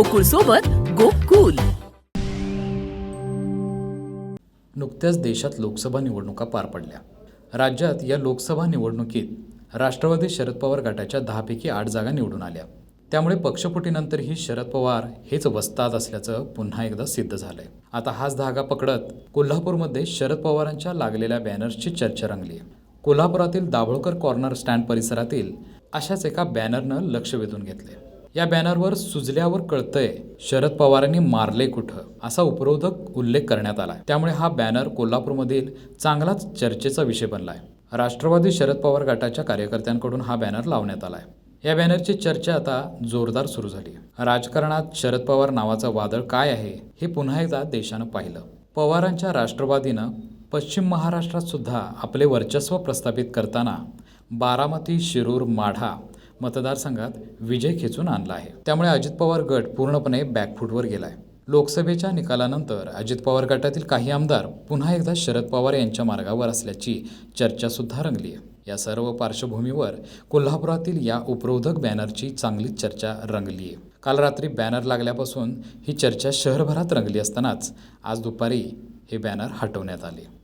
गोकुळ सोबत गोकुल. नुकत्याच देशात लोकसभा निवडणुका पार पडल्या. राज्यात या लोकसभा निवडणुकीत राष्ट्रवादी शरद पवार गटाच्या दहापैकी आठ जागा निवडून आल्या. त्यामुळे पक्षफुटीनंतरही शरद पवार हेच वस्ताद असल्याचं पुन्हा एकदा सिद्ध झालंय. आता हाच धागा पकडत कोल्हापूरमध्ये शरद पवारांच्या लागलेल्या बॅनर्सची चर्चा रंगली कोल्हापुरातील दाभोळकर कॉर्नर स्टँड परिसरातील अशाच एका बॅनरनं लक्ष वेधून घेतले या बॅनरवर सुजल्यावर कळतंय शरद पवारांनी मारले कुठं असा उपरोधक उल्लेख करण्यात आला त्यामुळे हा बॅनर कोल्हापूरमधील चांगलाच चर्चेचा विषय बनलाय. राष्ट्रवादी शरद पवार गटाच्या कार्यकर्त्यांकडून हा बॅनर लावण्यात आलाय. या बॅनरची चर्चा आता जोरदार सुरू झाली. राजकारणात शरद पवार नावाचं वादळ काय आहे हे पुन्हा एकदा देशानं पाहिलं. पवारांच्या राष्ट्रवादीनं पश्चिम महाराष्ट्रात सुद्धा आपले वर्चस्व प्रस्थापित करताना बारामती शिरूर माढा मतदारसंघात विजय खेचून आणला आहे. त्यामुळे अजित पवार गट पूर्णपणे बॅकफूटवर गेलाय. लोकसभेच्या निकालानंतर अजित पवार गटातील काही आमदार पुन्हा एकदा शरद पवार यांच्या मार्गावर असल्याची चर्चासुद्धा रंगली आहे या सर्व पार्श्वभूमीवर कोल्हापुरातील या उपरोधक बॅनरची चांगलीच चर्चा रंगली आहे काल रात्री बॅनर लागल्यापासून ही चर्चा शहरभरात रंगली असतानाच आज दुपारी हे बॅनर हटवण्यात आले.